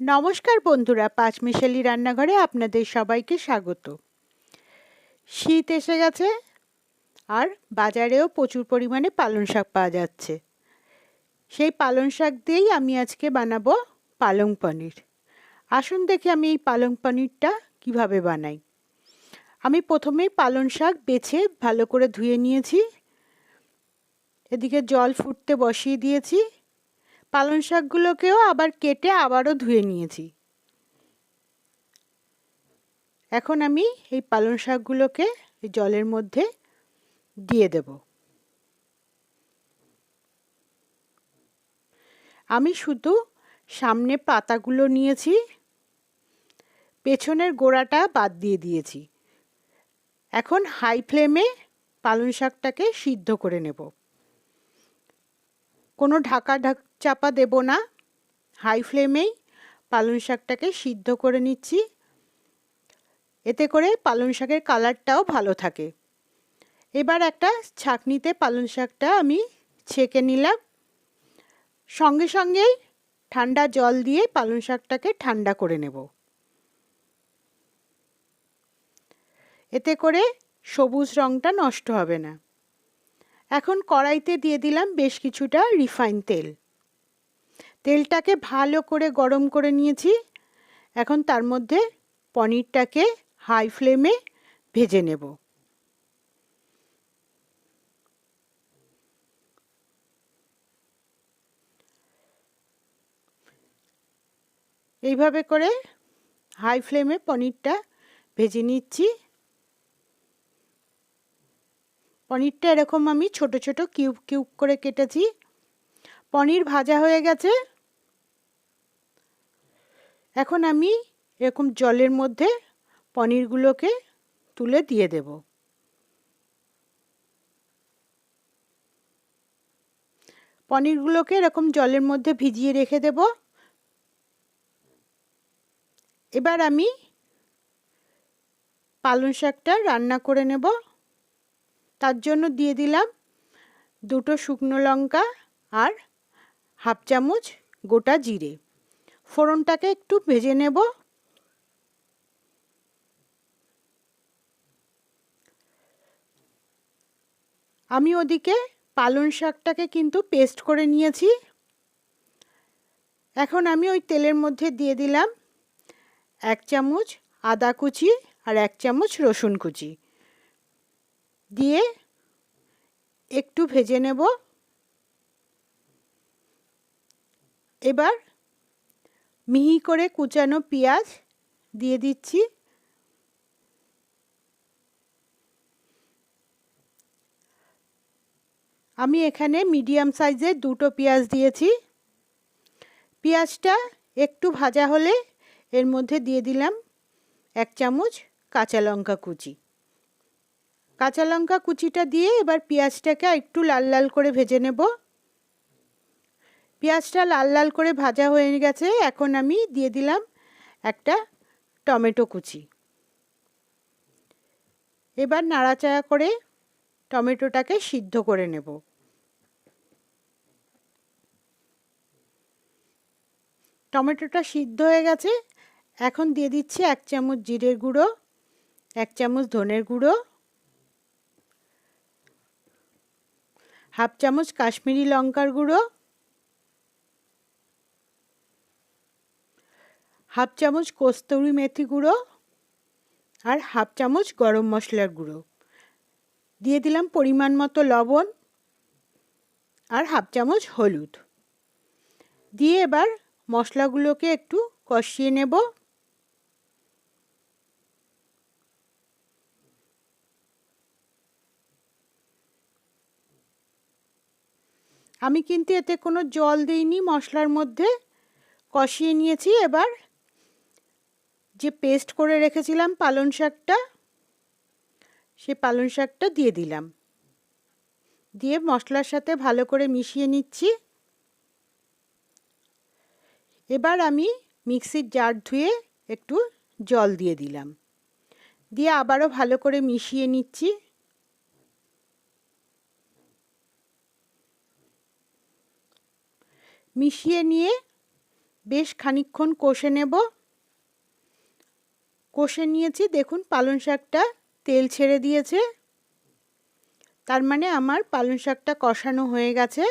নমস্কার বন্ধুরা, পাঁচমিশালি রান্নাঘরে আপনাদের সবাইকে স্বাগত। শীত এসে গেছে আর বাজারেও প্রচুর পরিমাণে পালং শাক পাওয়া যাচ্ছে। সেই পালং শাক দিয়েই আমি আজকে বানাবো পালং পনির। আসুন দেখি আমি এই পালং পনিরটা কীভাবে বানাই। আমি প্রথমেই পালং শাক বেছে ভালো করে ধুয়ে নিয়েছি। এদিকে জল ফুটতে বসিয়ে দিয়েছি। পালং শাকগুলোকেও আবার কেটে আবারও ধুয়ে নিয়েছি। এখন আমি এই পালং শাকগুলোকে জলের মধ্যে দিয়ে দেব। আমি শুধু সামনে পাতাগুলো নিয়েছি, পেছনের গোড়াটা বাদ দিয়ে দিয়েছি। এখন হাই ফ্লেমে পালং শাকটাকে সিদ্ধ করে নেব। কোনো ঢাকা ঢাক চাপা দেব না। হাই ফ্লেমেই পালং শাকটাকে সিদ্ধ করে নিচ্ছি। এতে করে পালং শাকের কালারটাও ভালো থাকে। এবার একটা ছাঁকনিতে পালং শাকটা আমি ছেঁকে নিলাম। সঙ্গে সঙ্গেই ঠান্ডা জল দিয়ে পালং শাকটাকে ঠান্ডা করে নেব। এতে করে সবুজ রঙটা নষ্ট হবে না। এখন কড়াইতে দিয়ে দিলাম বেশ কিছুটা রিফাইন তেল। তেলটাকে ভালো করে গরম করে নিয়েছি। এখন তার মধ্যে পনিরটাকে হাই ফ্লেমে ভেজে নেব। এইভাবে করে হাই ফ্লেমে পনিরটা ভেজে নিচ্ছি। পনিরটা এরকম আমি ছোট ছোট কিউব কিউব করে কেটেছি। পনির ভাজা হয়ে গেছে। এখন আমি এরকম জলের মধ্যে পনিরগুলোকে তুলে দিয়ে দেব। পনিরগুলোকে এরকম জলের মধ্যে ভিজিয়ে রেখে দেব। এবার আমি পালং শাকটা রান্না করে নেব। তার জন্য দিয়ে দিলাম দুটো শুকনো লঙ্কা আর হাফ চামচ গোটা জিরে। ফোড়নটাকে একটু ভেজে নেব। আমি ওদিকে পালং শাকটাকে কিন্তু পেস্ট করে নিয়েছি। এখন আমি ওই তেলের মধ্যে দিয়ে দিলাম এক চামচ আদা কুচি আর এক চামচ রসুন কুচি। দিয়ে একটু ভেজে নেব। এবার মিহি করে কুচানো পেঁয়াজ দিয়ে দিচ্ছি। আমি এখানে মিডিয়াম সাইজের দুটো পেঁয়াজ দিয়েছি। পেঁয়াজটা একটু ভাজা হলে এর মধ্যে দিয়ে দিলাম এক চামচ কাঁচা লঙ্কা কুচি। কাঁচা লঙ্কা কুচিটা দিয়ে এবার পেঁয়াজটাকে একটু লাল লাল করে ভেজে নেব। পেঁয়াজটা লাল লাল করে ভাজা হয়ে গেছে। এখন আমি দিয়ে দিলাম একটা টমেটো কুচি। এবার নাড়াচাড়া করে টমেটোটাকে সিদ্ধ করে নেব। টমেটোটা সিদ্ধ হয়ে গেছে। এখন দিয়ে দিচ্ছি এক চামচ জিরের গুঁড়ো, এক চামচ ধনের গুঁড়ো হাফ চামচ কাশ্মীরি লঙ্কার গুঁড়ো, হাফ চামচ কস্তুরি মেথি গুঁড়ো আর হাফ চামচ গরম মশলার গুঁড়ো। দিয়ে দিলাম পরিমাণ মতো লবণ আর হাফ চামচ হলুদ। দিয়ে এবার মশলাগুলোকে একটু কষিয়ে নেব। আমি কিন্তু এতে কোনো জল দিইনি, মশলার মধ্যে কষিয়ে নিয়েছি। এবার যে পেস্ট করে রেখেছিলাম পালং শাকটা, সে পালং শাকটা দিয়ে দিলাম। দিয়ে মশলার সাথে ভালো করে মিশিয়ে নিচ্ছি। এবার আমি মিক্সির জার ধুয়ে একটু জল দিয়ে দিলাম। দিয়ে আবারও ভালো করে মিশিয়ে নিচ্ছি। মিশিয়ে নিয়ে বেশ খানিকক্ষণ কষে নেব। কষে নিয়েছি, দেখুন পালং শাকটা তেল ছেড়ে দিয়েছে। তার মানে আমার পালং শাকটা কষানো হয়ে গেছে।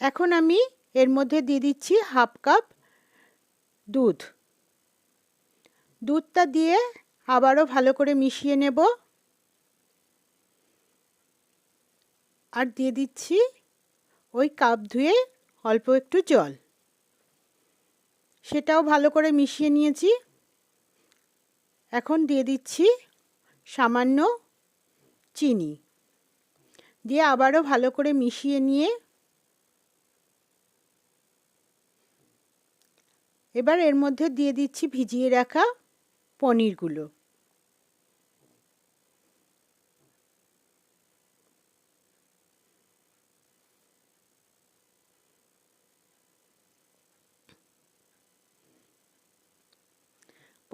এখন আমি এর মধ্যে দিয়ে দিচ্ছি হাফ কাপ দুধ। দুধটা দিয়ে আবারও ভালো করে মিশিয়ে নেব। আর দিয়ে দিচ্ছি ওই কাপ ধুয়ে অল্প একটু জল। সেটাও ভালো করে মিশিয়ে নিয়েছি। এখন দিয়ে দিচ্ছি সামান্য চিনি। দিয়ে আবারও ভালো করে মিশিয়ে নিয়ে এবার এর মধ্যে দিয়ে দিচ্ছি ভিজিয়ে রাখা পনিরগুলো।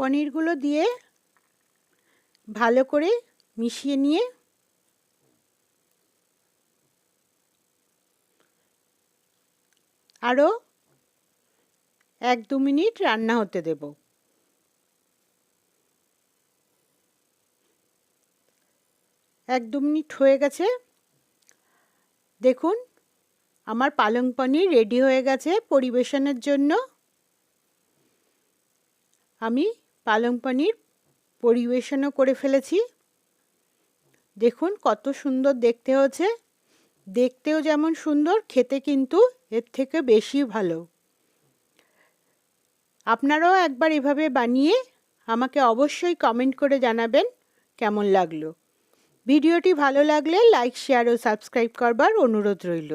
পনিরগুলো দিয়ে ভালো করে মিশিয়ে নিয়ে আরও এক দু মিনিট রান্না হতে দেব। এক দু মিনিট হয়ে গেছে। দেখুন, আমার পালং পনির রেডি হয়ে গেছে পরিবেশনের জন্য। আমি পালং পনির পরিবেশনও করে ফেলেছি। দেখুন কত সুন্দর দেখতে হচ্ছে দেখতেও যেমন সুন্দর, খেতে কিন্তু এর থেকে বেশি ভালো। আপনারাও একবার এভাবে বানিয়ে আমাকে অবশ্যই কমেন্ট করে জানাবেন কেমন লাগল। ভিডিওটি ভালো লাগলে লাইক শেয়ার ও সাবস্ক্রাইব করবার অনুরোধ রইল।